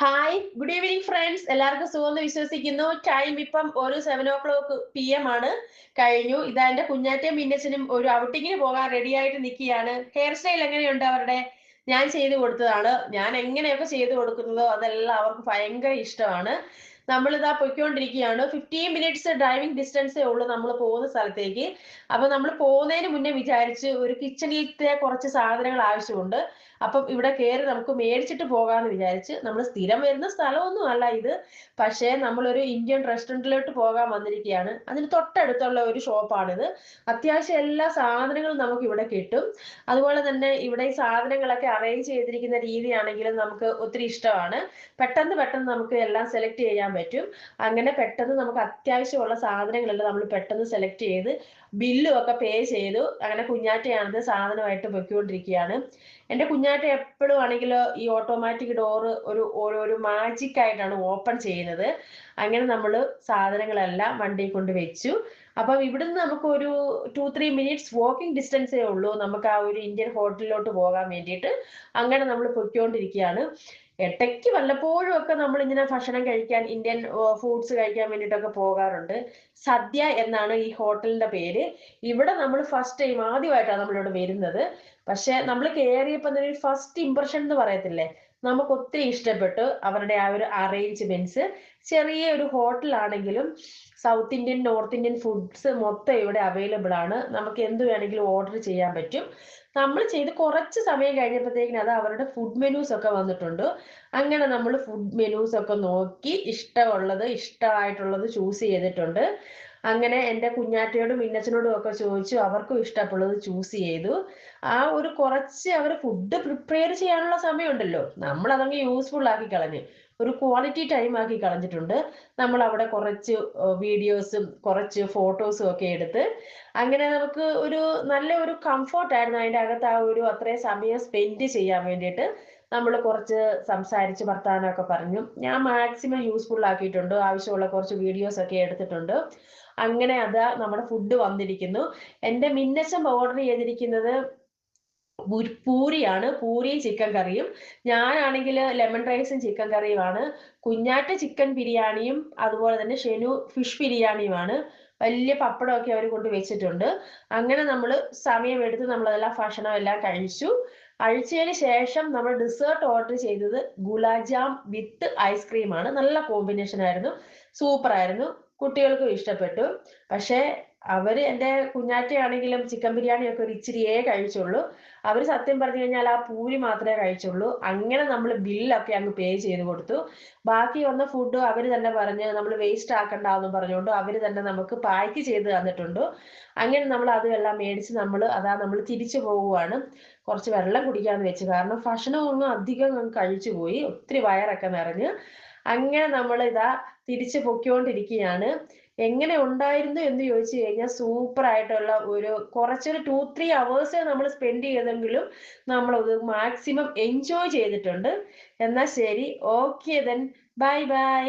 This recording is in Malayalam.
ഹായ് ഗുഡ് ഈവനിങ് ഫ്രണ്ട്സ് എല്ലാവർക്കും സുഖമെന്ന് വിശ്വസിക്കുന്നു. ടൈം ഇപ്പം ഒരു seven o'clock P M ആണ്. കഴിഞ്ഞു. ഇതാ എന്റെ കുഞ്ഞാറ്റയും മിന്നച്ചനും ഒരു ഔട്ടിങ്ങിന് പോകാൻ റെഡി ആയിട്ട് നിൽക്കുകയാണ് ഹെയർ സ്റ്റൈൽ എങ്ങനെയുണ്ട് അവരുടെ? ഞാൻ ചെയ്തു കൊടുത്തതാണ്. ഞാൻ എങ്ങനെയൊക്കെ ചെയ്തു കൊടുക്കുന്നതോ അതെല്ലാം അവർക്ക് ഭയങ്കര ഇഷ്ടമാണ്. നമ്മളിതാ പൊയ്ക്കൊണ്ടിരിക്കുകയാണ്. ഫിഫ്റ്റീൻ മിനിറ്റ്സ് ഡ്രൈവിംഗ് ഡിസ്റ്റൻസേ ഉള്ളൂ നമ്മൾ പോകുന്ന സ്ഥലത്തേക്ക്. അപ്പൊ നമ്മൾ പോകുന്നതിന് മുന്നേ വിചാരിച്ച് ഒരു കിച്ചണിലത്തെ കുറച്ച് സാധനങ്ങൾ ആവശ്യമുണ്ട്. അപ്പം ഇവിടെ കയറി നമുക്ക് മേടിച്ചിട്ട് പോകാമെന്ന് വിചാരിച്ച് നമ്മൾ സ്ഥിരം വരുന്ന സ്ഥലമൊന്നും അല്ല ഇത്. പക്ഷേ നമ്മളൊരു ഇന്ത്യൻ റെസ്റ്റോറന്റിലോട്ട് പോകാൻ വന്നിരിക്കുകയാണ്. അതിന് തൊട്ടടുത്തുള്ള ഒരു ഷോപ്പാണിത്. അത്യാവശ്യം എല്ലാ സാധനങ്ങളും നമുക്ക് ഇവിടെ കിട്ടും. അതുപോലെ തന്നെ ഇവിടെ ഈ സാധനങ്ങളൊക്കെ അറേഞ്ച് ചെയ്തിരിക്കുന്ന രീതിയാണെങ്കിലും നമുക്ക് ഒത്തിരി ഇഷ്ടമാണ്. പെട്ടെന്ന് പെട്ടെന്ന് നമുക്ക് എല്ലാം സെലക്ട് ചെയ്യാൻ പറ്റും. അങ്ങനെ പെട്ടെന്ന് നമുക്ക് അത്യാവശ്യമുള്ള സാധനങ്ങളെല്ലാം നമ്മൾ പെട്ടെന്ന് സെലക്ട് ചെയ്ത് ബില്ലും ഒക്കെ പേ ചെയ്തു. അങ്ങനെ കുഞ്ഞാറ്റയാണത് സാധനമായിട്ട് പൊയ്ക്കൊണ്ടിരിക്കുകയാണ്. എന്റെ കുഞ്ഞാറ്റ എപ്പോഴും ആണെങ്കിൽ ഈ ഓട്ടോമാറ്റിക് ഡോറ് ഒരു ഒരു മാജിക് ആയിട്ടാണ് ഓപ്പൺ ചെയ്യുന്നത്. അങ്ങനെ നമ്മൾ സാധനങ്ങളെല്ലാം വണ്ടിയിൽ കൊണ്ട് വെച്ചു. അപ്പം ഇവിടുന്ന് നമുക്ക് ഒരു ടു ത്രീ മിനിറ്റ്സ് വാക്കിംഗ് ഡിസ്റ്റൻസേ ഉള്ളൂ. നമുക്ക് ആ ഒരു ഇന്ത്യൻ ഹോട്ടലിലോട്ട് പോകാൻ വേണ്ടിയിട്ട്. അങ്ങനെ നമ്മൾ പൊയ്ക്കൊണ്ടിരിക്കുകയാണ്. ഇടയ്ക്ക് വല്ലപ്പോഴും ഒക്കെ നമ്മൾ ഇങ്ങനെ ഭക്ഷണം കഴിക്കാൻ ഇന്ത്യൻ ഫുഡ്സ് കഴിക്കാൻ വേണ്ടിയിട്ടൊക്കെ പോകാറുണ്ട്. സദ്യ എന്നാണ് ഈ ഹോട്ടലിന്റെ പേര്. ഇവിടെ നമ്മൾ ഫസ്റ്റ് ടൈം ആദ്യമായിട്ടാണ് നമ്മളിവിടെ വരുന്നത്. പക്ഷെ നമ്മൾ കയറിയപ്പോൾ തന്നെ ഫസ്റ്റ് ഇംപ്രഷൻ എന്ന് പറയത്തില്ലേ? നമുക്ക് ഒത്തിരി ഇഷ്ടപ്പെട്ടു അവരുടെ ആ ഒരു അറേഞ്ച്മെന്റ്സ് ചെറിയ ഒരു ഹോട്ടലാണെങ്കിലും south Indian north Indian foods മൊത്തം ഇവിടെ അവൈലബിൾ ആണ്. നമുക്ക് എന്ത് വേണമെങ്കിലും ഓർഡർ ചെയ്യാൻ പറ്റും. നമ്മൾ ചെയ്ത് കുറച്ച് സമയം കഴിഞ്ഞപ്പോഴത്തേക്കിന് അത് അവരുടെ ഫുഡ് മെനൂസ് ഒക്കെ വന്നിട്ടുണ്ട്. അങ്ങനെ നമ്മൾ ഫുഡ് മെനൂസ് ഒക്കെ നോക്കി ഇഷ്ടമുള്ളത് ഇഷ്ടമായിട്ടുള്ളത് ചൂസ് ചെയ്തിട്ടുണ്ട്. അങ്ങനെ എന്റെ കുഞ്ഞാറ്റയോടും മിന്നച്ചനോടും ഒക്കെ ചോദിച്ചു അവർക്കും ഇഷ്ടപ്പെട്ടത് ചൂസ് ചെയ്തു. ആ ഒരു കുറച്ച് അവർ ഫുഡ് പ്രിപ്പയർ ചെയ്യാനുള്ള സമയമുണ്ടല്ലോ. നമ്മൾ അതങ്ങ് യൂസ്ഫുൾ ആക്കി കളഞ്ഞു ഒരു ക്വാളിറ്റി ടൈം ആക്കി കളഞ്ഞിട്ടുണ്ട്. നമ്മൾ അവിടെ കുറച്ച് വീഡിയോസും കുറച്ച് ഫോട്ടോസും ഒക്കെ എടുത്ത് അങ്ങനെ നമുക്ക് ഒരു നല്ല ഒരു കംഫർട്ട് ആയിരുന്നു അതിന്റെ അകത്ത് ആ ഒരു അത്രയും സമയം സ്പെൻഡ് ചെയ്യാൻ വേണ്ടിയിട്ട്. നമ്മൾ കുറച്ച് സംസാരിച്ച് വർത്തമാനമൊക്കെ പറഞ്ഞു. ഞാൻ മാക്സിമം യൂസ്ഫുൾ ആക്കിയിട്ടുണ്ട്. ആവശ്യമുള്ള കുറച്ച് വീഡിയോസ് ഒക്കെ എടുത്തിട്ടുണ്ട്. അങ്ങനെ അത് നമ്മുടെ ഫുഡ് വന്നിരിക്കുന്നു. എന്റെ മിന്നച്ചം ഓർഡർ ചെയ്തിരിക്കുന്നത് പൂരിയാണ്. പൂരിയും ചിക്കൻ കറിയും. ഞാനാണെങ്കിൽ ലെമൺ റൈസും ചിക്കൻ കറിയുമാണ് കുഞ്ഞാറ്റ ചിക്കൻ ബിരിയാണിയും അതുപോലെ തന്നെ ഷെനു ഫിഷ് ബിരിയാണിയുമാണ് വലിയ പപ്പടമൊക്കെ അവർ കൊണ്ട് വെച്ചിട്ടുണ്ട്. അങ്ങനെ നമ്മൾ സമയമെടുത്ത് നമ്മളതെല്ലാം ഭക്ഷണം എല്ലാം കഴിച്ചു. കഴിച്ചതിന് ശേഷം നമ്മൾ ഡിസേർട്ട് ഓർഡർ ചെയ്തത് ഗുലാജാം വിത്ത് ഐസ്ക്രീം ആണ്. നല്ല കോമ്പിനേഷൻ ആയിരുന്നു. സൂപ്പർ ആയിരുന്നു. കുട്ടികൾക്കും ഇഷ്ടപ്പെട്ടു. പക്ഷേ അവർ എന്റെ കുഞ്ഞാറ്റയാണെങ്കിലും ചിക്കൻ ബിരിയാണി ഒക്കെ ഒരു ഇച്ചിരിയേ കഴിച്ചുള്ളൂ. അവർ സത്യം പറഞ്ഞു കഴിഞ്ഞാൽ ആ പൂരി മാത്രമേ കഴിച്ചുള്ളൂ. അങ്ങനെ നമ്മൾ ബില്ലൊക്കെ അങ്ങ് പേ ചെയ്ത് കൊടുത്തു. ബാക്കി വന്ന ഫുഡ് അവർ തന്നെ പറഞ്ഞ് നമ്മൾ വേസ്റ്റ് ആക്കണ്ട എന്ന് പറഞ്ഞുകൊണ്ട് അവർ തന്നെ നമുക്ക് പാക്ക് ചെയ്ത് തന്നിട്ടുണ്ട്. അങ്ങനെ നമ്മൾ അതെല്ലാം മേടിച്ച് നമ്മൾ അതാ നമ്മൾ തിരിച്ചു പോവുകയാണ് കുറച്ച് വെള്ളം കുടിക്കാന്ന് വെച്ച്. കാരണം ഭക്ഷണമൊന്നും അധികം കഴിച്ചു പോയി. ഒത്തിരി വയറൊക്കെ നിറഞ്ഞ്. അങ്ങനെ നമ്മൾ ഇതാ തിരിച്ചു പൊയ്ക്കൊണ്ടിരിക്കുകയാണ്. എങ്ങനെ ഉണ്ടായിരുന്നു എന്ന് ചോദിച്ചു കഴിഞ്ഞാൽ സൂപ്പർ ആയിട്ടുള്ള ഒരു കുറച്ചൊരു ടു ത്രീ അവേഴ്സേ നമ്മൾ സ്പെൻഡ് ചെയ്തെങ്കിലും നമ്മൾ അത് മാക്സിമം എൻജോയ് ചെയ്തിട്ടുണ്ട്. എന്നാൽ ശരി ഓക്കെ ദെൻ ബൈ ബൈ